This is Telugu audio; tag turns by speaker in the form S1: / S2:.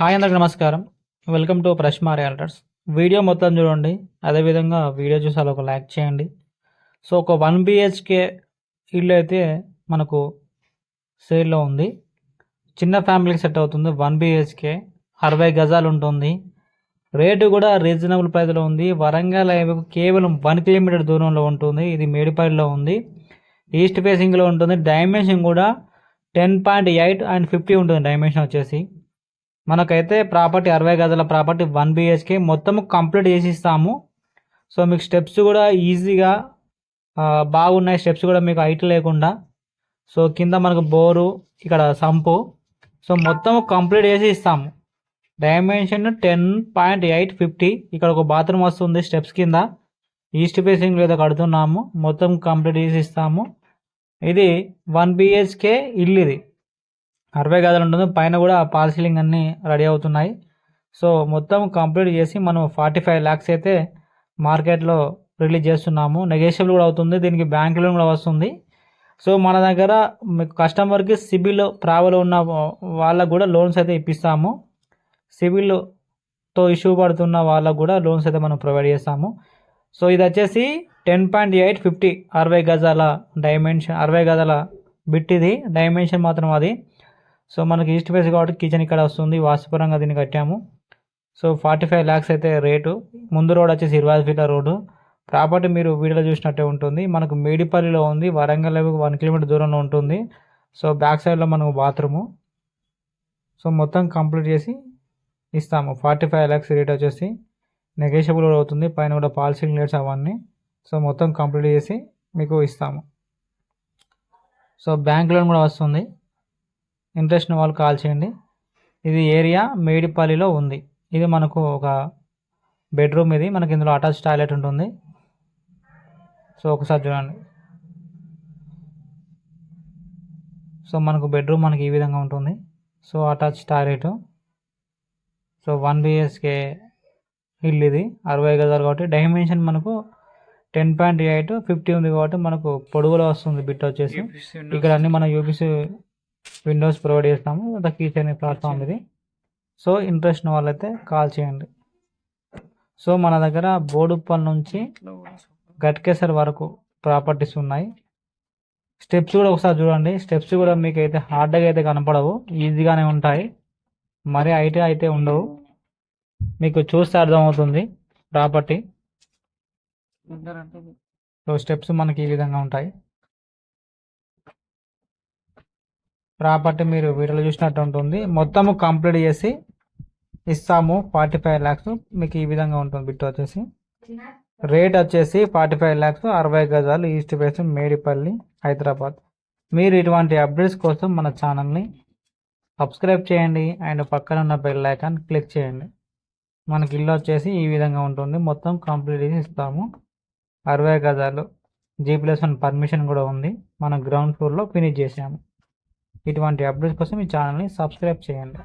S1: హాయ్ అందరికి నమస్కారం. వెల్కమ్ టు ప్రశ్మా రియల్టర్స్ వీడియో మొత్తం చూడండి. అదేవిధంగా వీడియో చూసాలో అలా ఒక లైక్ చేయండి. సో ఒక వన్ బిహెచ్కే ఇల్లు అయితే మనకు సేల్లో ఉంది. చిన్న ఫ్యామిలీకి సెట్ అవుతుంది వన్ బిహెచ్కే అరవై గజాలు ఉంటుంది. రేటు కూడా రీజనబుల్ ప్రైస్లో ఉంది. వరంగల్ హైవేకు కేవలం వన్ కిలోమీటర్ దూరంలో ఉంటుంది. ఇది మేడిపల్లిలో ఉంది. ఈస్ట్ ఫేసింగ్లో ఉంటుంది. డైమెన్షన్ కూడా ten point eight and fifty ఉంటుంది. డైమెన్షన్ వచ్చేసి. మనకైతే ప్రాపర్టీ అరవై గదుల ప్రాపర్టీ వన్ బిహెచ్కే మొత్తం కంప్లీట్ చేసి ఇస్తాము సో మీకు స్టెప్స్ కూడా ఈజీగా బాగున్నాయి. స్టెప్స్ కూడా మీకు హైట్ లేకుండా. సో కింద మనకు బోరు ఇక్కడ సంపు. సో మొత్తం కంప్లీట్ చేసి ఇస్తాము. Dimension ten point eight fifty ఇక్కడ ఒక బాత్రూమ్ వస్తుంది స్టెప్స్ కింద. ఈస్ట్ ఫేసింగ్ ఏదో కడుతున్నాము. మొత్తం కంప్లీట్ చేసి ఇస్తాము. ఇది వన్ బిహెచ్కే ఇల్లు ఇది. అరవై గదులు ఉంటుంది. పైన కూడా పాల్ సీలింగ్ అన్నీ రెడీ అవుతున్నాయి. సో మొత్తం కంప్లీట్ చేసి మనం ఫార్టీ ఫైవ్ ల్యాక్స్ అయితే మార్కెట్లో రిలీజ్ చేస్తున్నాము. నెగోషియబుల్ కూడా అవుతుంది. దీనికి బ్యాంక్ లోన్ కూడా వస్తుంది. సో మన దగ్గర మీకు కస్టమర్కి సిబిల్ ప్రాబ్లం ఉన్న వాళ్ళకు కూడా లోన్స్ అయితే ఇప్పిస్తాము. సిబిల్తో ఇష్యూ పడుతున్న వాళ్ళకు కూడా లోన్స్ అయితే మనం ప్రొవైడ్ చేస్తాము. సో ఇది వచ్చేసి టెన్ పాయింట్ ఎయిట్ ఫిఫ్టీ అరవై గజాల డైమెన్షన్ అరవై గజాల బిట్ ఇది. డైమెన్షన్ మాత్రం అది. సో మనకి ఈస్ట్ ఫేస్ కాబట్టి కిచెన్ ఇక్కడ వస్తుంది వాస్తుపరంగా దీన్ని కట్టాము. సో ఫార్టీ ఫైవ్ ల్యాక్స్ అయితే రేటు ముందు రోడ్ వచ్చేసి ఇరవై ఫీట్ల రోడ్డు ప్రాపర్టీ మీరు వీడియోలో చూసినట్టే ఉంటుంది. మనకు మేడిపల్లిలో ఉంది వరంగల్ వన్ కిలోమీటర్ దూరంలో ఉంటుంది. సో బ్యాక్ సైడ్లో మనకు బాత్రూము సో మొత్తం కంప్లీట్ చేసి ఇస్తాము. ఫార్టీ ఫైవ్ ల్యాక్స్ రేట్ వచ్చేసి నెగోషియబుల్ కూడా అవుతుంది. పైన కూడా పాలసీ రేట్స్ అవన్నీ. సో మొత్తం కంప్లీట్ చేసి మీకు ఇస్తాము. సో బ్యాంక్ లోన్ కూడా వస్తుంది. ఇంట్రెస్ట్ ఉన్న వాళ్ళు కాల్ చేయండి. ఇది ఏరియా మేడిపల్లిలో ఉంది. ఇది మనకు ఒక బెడ్రూమ్ ఇది. మనకి ఇందులో అటాచ్ టాయిలెట్ ఉంటుంది. సో ఒకసారి చూడండి. సో మనకు బెడ్రూమ్ మనకి ఈ విధంగా ఉంటుంది. So attach toilet. So one BHK ఇల్లు ఇది. అరవై గజాలు కాబట్టి డైమెన్షన్ మనకు టెన్ పాయింట్ ఎయిట్ ఫిఫ్టీ ఉంది కాబట్టి మనకు పొడుగులో వస్తుంది బిట్ వచ్చేసి. ఇక్కడ అన్ని మన యూపీసీ విండోస్ ప్రొవైడ్ చేస్తాము అంత కీచైన్ ప్లాట్ఫామ్ ఇది సో ఇంట్రెస్ట్ ఉన్న వాళ్ళైతే కాల్ చేయండి. సో మన దగ్గర బోడుప్పల్ నుంచి గట్కేసర్ వరకు ప్రాపర్టీస్ ఉన్నాయి. స్టెప్స్ కూడా ఒకసారి చూడండి. స్టెప్స్ కూడా మీకు అయితే హార్డ్గా అయితే కనపడవు. ఈజీగానే ఉంటాయి. మరీ హైట్ అయితే ఉండవు. మీకు చూస్తే అర్థమవుతుంది ప్రాపర్టీ. సో స్టెప్స్ మనకి ఈ విధంగా ఉంటాయి. ప్రాపర్టీ మీరు వీడియోలో చూసినట్టు ఉంటుంది. మొత్తము కంప్లీట్ చేసి ఇస్తాము ఫార్టీ ఫైవ్ ల్యాక్స్ మీకు ఈ విధంగా ఉంటుంది బిట్ వచ్చేసి. రేట్ వచ్చేసి ఫార్టీ ఫైవ్ ల్యాక్స్ అరవై గజాలు ఈస్ట్ ఫేస్ మేడిపల్లి హైదరాబాద్ మీరు ఇటువంటి అప్డేట్స్ కోసం మన ఛానల్ని సబ్స్క్రైబ్ చేయండి. అండ్ పక్కన ఉన్న బెల్ ఐకాన్ క్లిక్ చేయండి. మనకి ఇల్లు వచ్చేసి ఈ విధంగా ఉంటుంది. మొత్తం కంప్లీట్ చేసి ఇస్తాము. అరవై గజాలు జీ ప్లస్ వన్ పర్మిషన్ కూడా ఉంది. మనం గ్రౌండ్ ఫ్లోర్లో ఫినిష్ చేసాము. ఇటువంటి అప్డేట్స్ కోసం ఈ ఛానల్ని సబ్స్క్రైబ్ చేయండి.